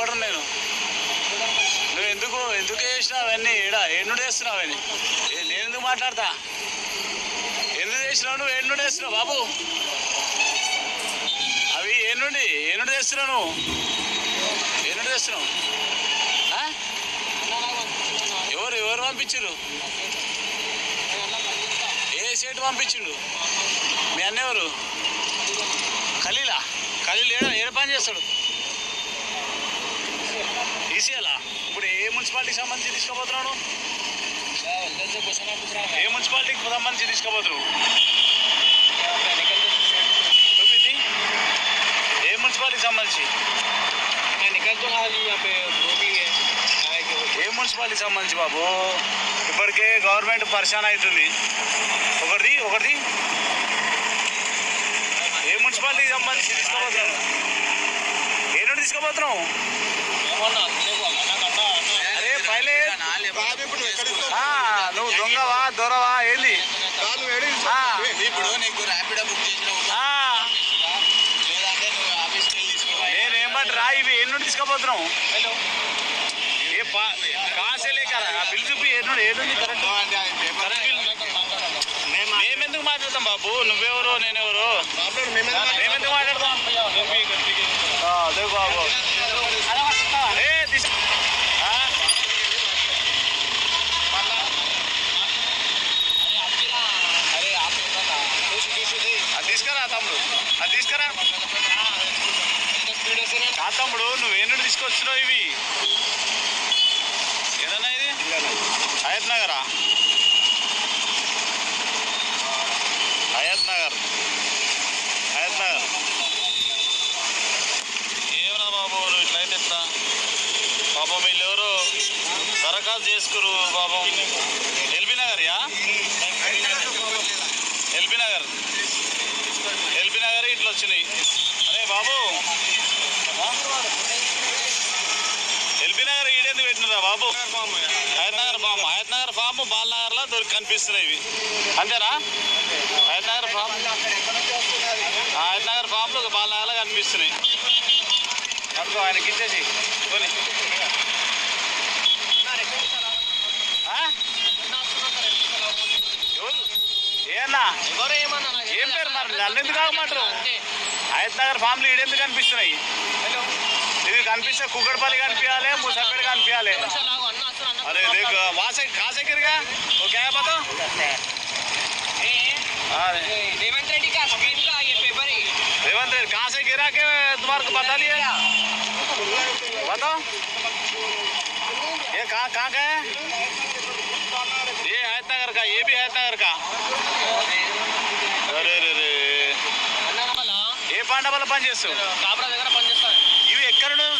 ఇవ్వడం నేను. నువ్వు ఎందుకు ఎందుకు చేసినావు అవన్నీ? ఏడ ఎన్నుడు వేస్తున్నావు అవన్నీ? నేను ఎందుకు మాట్లాడతా? ఎందుకు చేసినావు నువ్వు? ఎన్నుడు వేస్తున్నావు బాబు? అవి ఎన్నుండి ఎన్నుడు వేస్తున్నావు నువ్వు? ఎన్నుడు తెస్తున్నావు ఎవరు ఎవరు పంపించారు ఏ సేటు పంపించిండు మీ అన్న ఎవరు ఖలీలా? ఖలీల్ ఏడ ఏడ పని చేస్తాడు? ఈసీఎలా ఇప్పుడు ఏ మున్సిపాలిటీకి సంబంధించి తీసుకుపోతున్నాడు ఏ మున్సిపాలిటీకి సంబంధించి చూపించి ఏ మున్సిపాలిటీకి సంబంధించి? ఏ మున్సిపాలిటీకి సంబంధించి బాబు? ఇప్పటికే గవర్నమెంట్ పరిశాన్ అవుతుంది. ఒకటిది ఒకటిది ఏ మున్సిపాలిటీకి సంబంధించి తీసుకోబోతున్నావు ఏ నుండి తీసుకోబోతున్నావు నువ్వు దొంగవా దొరవా ఏంది. ఇప్పుడు నీకు ర్యాపిడో బుక్ చేసినావు తీసుకోవాలి నేనేమంటారా ఇవి నుండి ఏ బిల్ చూపి నుండి నుండి కరెంట్? Current bill. మేమెందుకు మాట్లాడతాం బాబు? నువ్వెవరు నేనెవరు? మేమెందుకు మాట్లాడతాం? బాబు. ఏ ఆ? అది తీసుకురా తమ్ముడు అది తీసుకురా ఆ తమ్ముడు నువ్వే నుండి తీసుకొచ్చినావు ఇవి? ఏదన్నా ఇది? హయత్ నగరా? హయత్ నగర్. హయత్ నగర్. ఏమన్నా బాబు నువ్వు ఇట్లయితే ఎట్లా? పాపం వీళ్ళెవరు దరఖాస్తు చేసుకురు పాపం. ఎల్బీ నగర్ యా ఎల్బీ నగర్. ఎల్బీ నగర్ ఇట్లా వచ్చినాయి. అరే బాబు ఎల్బీ నగర్ పెట్టినరా బాబు. హయత్ నగర్ ఫామ్ హయత్ నగర్ ఫామ్ బాల్ నగర్లో దొరికి కనిపిస్తున్నాయి ఇవి. అంతేనా? హయత్ నగర్ ఫామ్ హయత్ నగర్ ఫామ్లో బాల్ నగర్లో కనిపిస్తున్నాయి. అనుకో ఆయనకి ఇచ్చేసి. కొని ఆ? ఎవరు? ఏ పేరు మరి? నన్ను ఎందుకు ఆగమంటారు? హయత్ నగర్ ఫామ్లు ఈడెందుకు కనిపిస్తున్నాయి? ఇది కనిపిస్తే కుక్కడపల్లి కనిపించాలి ముసపేట కనిపించాలి अरे देख वहाँ से कहाँ से गिर गया? वो क्या है बताओ रेवंत रेड्डी का स्क्रीन का ये पेपर ही। रेवंत रेड्डी कहाँ से गिरा के तुम्हारे को बता दिया? बताओ। ये कहाँ कहाँ का है? ये हैदनगर का ये भी हैदनगर का। अरे। अरे अरे ये पांडा वाला पंच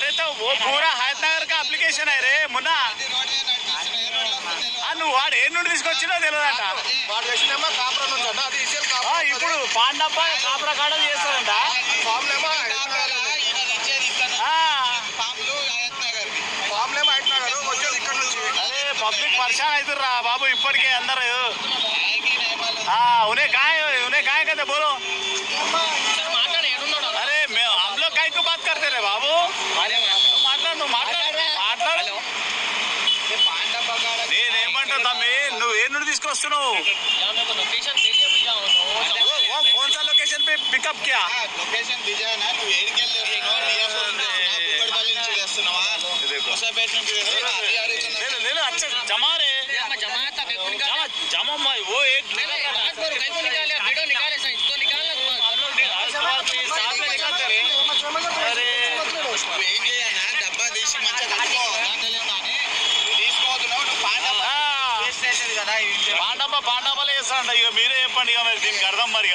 अरे तो वो पूरा हयत नगर का अप्लिकेशन है रे मुन्ना రోడ్ మీద నడిపిస్తున్నా ఏ రోడ్లో వస్తుందో తెలియదా? ఆ, నువ్వు వాడు ఏ నుండి తీసుకొచ్చినా తెలియదంట వాడు వేసినేమో కాపురం నుంచి అన్న అది ఇసేల్ ఆ, కాపురం ఇప్పుడు పాండప్ప కాపురా కాడ చేస్తాడంట ఫామ్లేమో కాపాలా, ఈయన తెచ్చేది ఇక్కడ నుంచి. ఆ, పాములు హయత్ నగర్కి. ఫామ్లేమో అయిపోయినారు వచ్చేది ఇక్కడ నుంచి అరే పబ్లిక్ పరిశాన్ అవుతుర్రా బాబు ఇప్పటికే అందరు ఆయనకి నియమాలు ఆ, उन्हें काय उन्हें काय कहते बोलो को बात करते रे बाबू నువ్వు మాట్లాడు నువ్వు మాట్లాడు మాట్లాడు పాండ బగాడ నేనేమంటా తమ్మి నువ్వు ఏ నుండి తీసుకొస్తున్నావు यहाँ मेरे को लोकेशन भेजे भी जाओ वो वो कौन सा लोकेशन पे पिकअप किया లొకేషన్ దిజానా నువ్వు ఏడికెళ్ళి చేస్తున్నావు డిఎఫ్ఓ కుక్కడపల్లి నుంచి తెస్తున్నావా देखो ముసాపేట పాండమ్మలే చేస్తాడంట ఇక మీరే చెప్పండి ఇక మరి దీనికి అర్థం మరి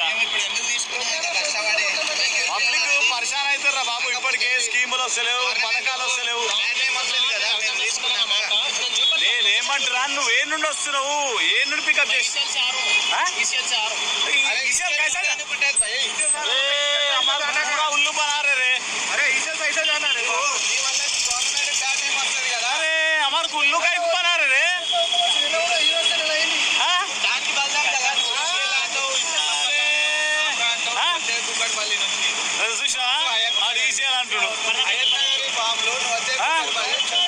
పబ్లిక్ పరిశాన్ అవుతారా బాబు ఇప్పటికే స్కీములు వస్తలేవు పథకాలు వస్తలేవు నేనేమంటున్నా నువ్వు ఏ నుండి వస్తున్నావు ఏ నుండి పికప్ చేసి ఆ? ఇసేల్ ఆ? వచ్చే